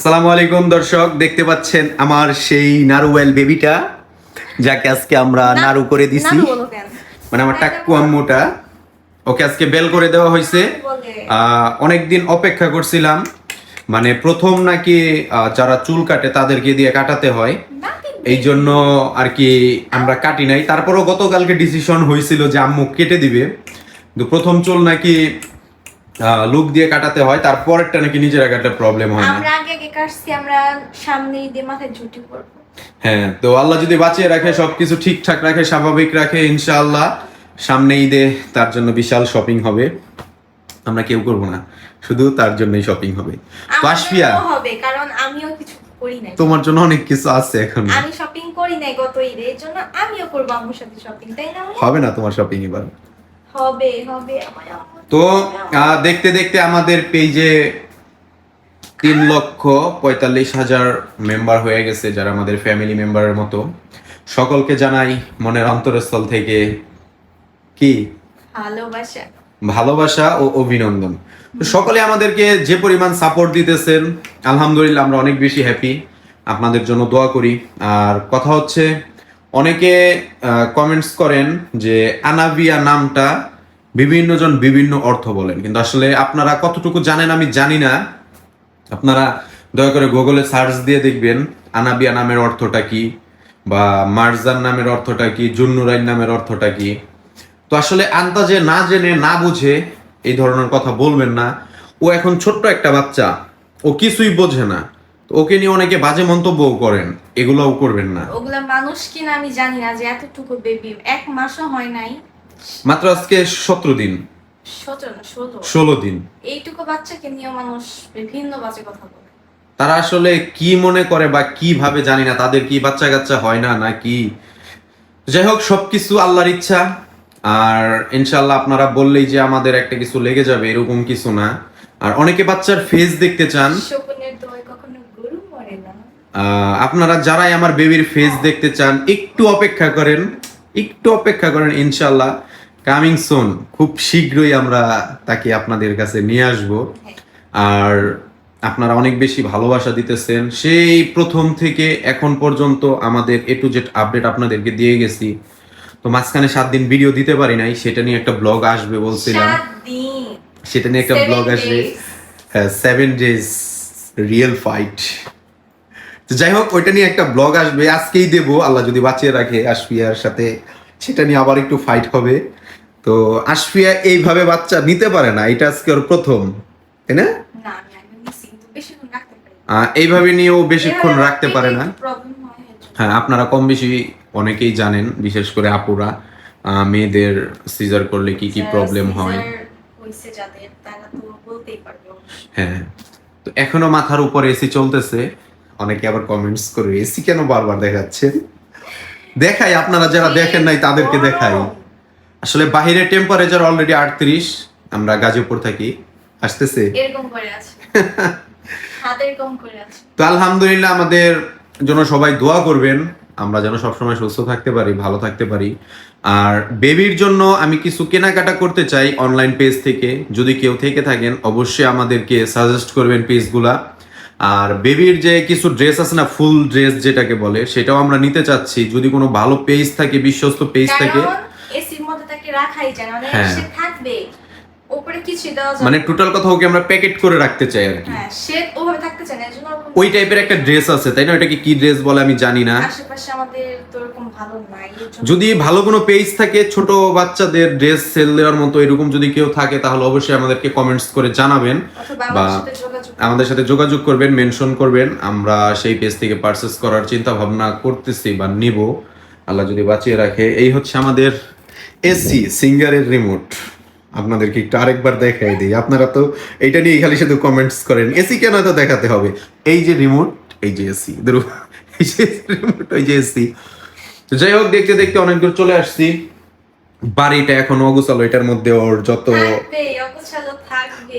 আসসালামু আলাইকুম দর্শক। দেখতে পাচ্ছেন আমার সেই নারুওয়েল বেবিটা যাকে আজকে আমরা নাড়ু করে দিছি? মানে আমার টাক্কু আম্মুটা। ওকে আজকে বেল করে দেওয়া হয়েছে। অনেকদিন অপেক্ষা করছিলাম। মানে প্রথম নাকি যারা চুল কাটে তাদেরকে দিয়ে কাটাতে হয়। এই জন্য আর কি আমরা কাটি নাই। তারপরও গতকালকে ডিসিশন হয়েছিল যে আম্মু কেটে দিবে। কিন্তু প্রথম চুল নাকি লুক দিয়ে কাটাতে হয় তারপরেরটা নাকি নিজের কাটলে প্রবলেম হয় আমরা আগে আগে কাটছি আমরা সামনে ঈদে মাথায় ঝুটি পরবো হ্যাঁ তো আল্লাহ যদি বাঁচিয়ে রাখে সবকিছু ঠিকঠাক রাখে স্বাভাবিক রাখে ইনশাআল্লাহ সামনে ঈদে তার জন্য বিশাল শপিং হবে। আমরা কেউ করব না শুধু তার জন্যই শপিং হবে। তো হবে কারণ আমিও কিছু করি নাই। তোমার জন্য অনেক কিছু আছে এখন। আমি শপিং করি নাই গত ঈদে এর জন্য আমিও করব আম্মুর সাথে শপিং তাই না হবে না তোমার শপিং এবার। হবে হবে তো দেখতে দেখতে আমাদের পেজে তিন লক্ষ পঁয়তাল্লিশ হাজার মেম্বার হয়ে গেছে যারা আমাদের ফ্যামিলি মেম্বারের মতো। সকলকে জানাই মনের অন্তরস্থল থেকে কি? ভালোবাসা। ভালোবাসা ও অভিনন্দন। সকলে আমাদেরকে যে পরিমাণ সাপোর্ট দিতেছেন আলহামদুলিল্লাহ আমরা অনেক বেশি হ্যাপি আপনাদের জন্য দোয়া করি। আর কথা হচ্ছে অনেকে কমেন্টস করেন যে আনাবিয়া নামটা বিভিন্ন জন বিভিন্ন অর্থ বলেন। কিন্তু আসলে আপনারা কতটুকু জানেন আমি জানি না। আপনারা দয়া করে গুগলে সার্চ দিয়ে দেখবেন, আনাবিয়া নামের অর্থটা কি, বা মার্জান নামের অর্থটা কি, জুন্নুরাইন নামের অর্থটা কি। তো আসলে আন্দাজে না জেনে, না বুঝে এই ধরনের কথা বলবেন না। ও এখন ছোট্ট একটা বাচ্চা, ও কিছুই বোঝে না। ওকে নিয়ে অনেকে বাজে মন্তব্যও করেন, এগুলোও করবেন না। ওগুলা মানুষ কিনা আমি জানি না যে এতটুকু বেবি এক মাসও হয় নাই। মাত্র আজকে সতেরো দিন। ষোলো। দিন। এইটুকু বাচ্চাকে নিয়ে মানুষ বিভিন্ন বাজে কথা বলে। তারা আসলে কি মনে করে বা কি ভাবে জানি না তাদের কি বাচ্চা কাচ্চা হয় না না কি? যাই হোক সবকিছু আল্লাহর ইচ্ছা। আর ইনশাল্লাহ আপনারা বললেই যে আমাদের একটা কিছু লেগে যাবে এরকম কিছু না। আর অনেকে বাচ্চার ফেস দেখতে চান। আপনারা যারাই আমার বেবির ফেস দেখতে চান একটু অপেক্ষা করেন। একটু অপেক্ষা করেন ইনশাল্লাহ কামিং সুন খুব শীঘ্রই আমরা তাকে আপনাদের কাছে নিয়ে আসব। আর আপনারা অনেক বেশি ভালোবাসা দিতেছেন। সেই প্রথম থেকে এখন পর্যন্ত আমাদের এ টু জেড আপডেট আপনাদেরকে দিয়ে গেছি। তো মাঝখানে সাত দিন ভিডিও দিতে পারি নাই সেটা নিয়ে একটা ব্লগ আসবে বলছিলাম। সেটা নিয়ে একটা ব্লগ আসবে। হ্যাঁ সেভেন ডেজ রিয়েল ফাইট যাই হোক ওইটা নিয়ে একটা ব্লগ আসবে। আজকেই দেব আল্লাহ যদি বাঁচিয়ে রাখে আশফিয়ার সাথে। সেটা নিয়ে আবার একটু ফাইট হবে। তো আশফিয়া এইভাবে বাচ্চা নিতে পারে না এটা আজকে ওর প্রথম তাই না? এইভাবে নিয়ে ও বেশিক্ষণ রাখতে পারে না। হয় আপনারা কম বেশি অনেকেই জানেন বিশেষ করে আপুরা মেয়েদের সিজার করলে কি কি প্রবলেম হয়। হ্যাঁ তো এখনও মাথার উপরে এসি চলতেছে। অনেকে আবার কমেন্টস করে এসি কেন বারবার দেখাচ্ছেন? দেখাই আপনারা যারা দেখেন নাই তাদেরকে দেখাই। আসলে বাহিরে টেম্পারেচার অলরেডি আটত্রিশ আমরা গাজীপুর থাকি। আসতেছে? তো আলহামদুলিল্লাহ আমাদের জন্য সবাই দোয়া করবেন। আমরা যেন সবসময় সুস্থ থাকতে পারি ভালো থাকতে পারি। আর বেবির জন্য আমি কিছু কেনাকাটা করতে চাই অনলাইন পেজ থেকে। যদি কেউ থেকে থাকেন অবশ্যই আমাদেরকে সাজেস্ট করবেন পেজগুলা আর বেবির যে কিছু ড্রেস আছে না ফুল ড্রেস যেটাকে বলে সেটাও আমরা নিতে চাচ্ছি যদি কোনো ভালো পেজ থাকে বিশ্বস্ত পেজ থাকে এসির মধ্যে তাকে রাখাই যায় মানে হ্যাঁ। সে থাকবে উপরে দেওয়া যাবে মানে টোটাল কথা ওকে আমরা প্যাকেট করে রাখতে চাই আর কি। হ্যাঁ সে ওভাবে থাকতে চায় না এর জন্য ওরকম- ওই টাইপের একটা ড্রেস আছে তাই না? ওটাকে কি ড্রেস বলে আমি জানি না। আশেপাশে আমাদের তো ওরকম ভালো নাই যদি ভালো কোনো পেজ থাকে ছোট বাচ্চাদের ড্রেস সেল দেওয়ার মতো এরকম যদি কেউ থাকে তাহলে অবশ্যই আমাদেরকে কমেন্টস করে জানাবেন বা- আমাদের সাথে যোগাযোগ আমাদের সাথে যোগাযোগ করবেন মেনশন করবেন। আমরা সেই পেজ থেকে পারচেস করার চিন্তা ভাবনা করতেছি বা নিব। আল্লাহ যদি বাঁচিয়ে রাখে এই হচ্ছে আমাদের এসি সিঙ্গারের রিমোট আপনাদেরকে একটু আরেকবার দেখাই দিই। আপনারা তো এটা নিয়ে খালি শুধু কমেন্টস করেন। এসি কেন তো দেখাতে হবে? এই যে রিমোট এই যে এসি এই যে রিমোট ওই যে এসি যাই হোক দেখতে দেখতে অনেক দূর চলে আসছি। বাড়িটা এখন অগুছালো এটার মধ্যে ওর যত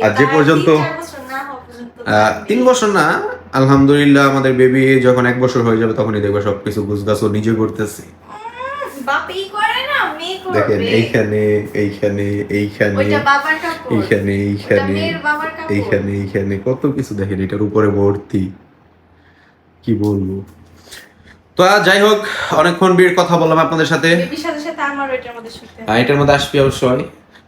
আর যে পর্যন্ত- তিন বছর না আহ, তিন বছর না আলহামদুলিল্লাহ আমাদের বেবি যখন এক বছর হয়ে যাবে তখনই দেখবে সবকিছু গুছগাছ ও নিজে করতেছে। মেয়ে দেখেন এইখানে এইখানে এইখানে এইখানে এইখানে এইখানে এইখানে কত কিছু দেখেন এটার উপরে ভর্তি। কি বলব? তো যাই হোক অনেকক্ষণ বিয়ের কথা বললাম আপনাদের সাথে। এটার মধ্যে আসবে অবশ্যই।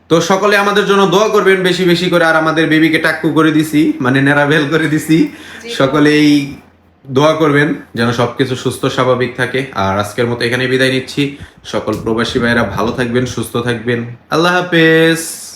তো সকলে আমাদের জন্য দোয়া করবেন বেশি বেশি করে আর আমাদের বেবিকে টাক্কু করে দিছি মানে নেরাভেল করে দিছি। সকলেই দোয়া করবেন যেন সব কিছু সুস্থ, স্বাভাবিক থাকে। আর আজকের মতো এখানে বিদায় নিচ্ছি। সকল প্রবাসী ভাইরা ভালো থাকবেন, সুস্থ থাকবেন। আল্লাহ হাফেজ।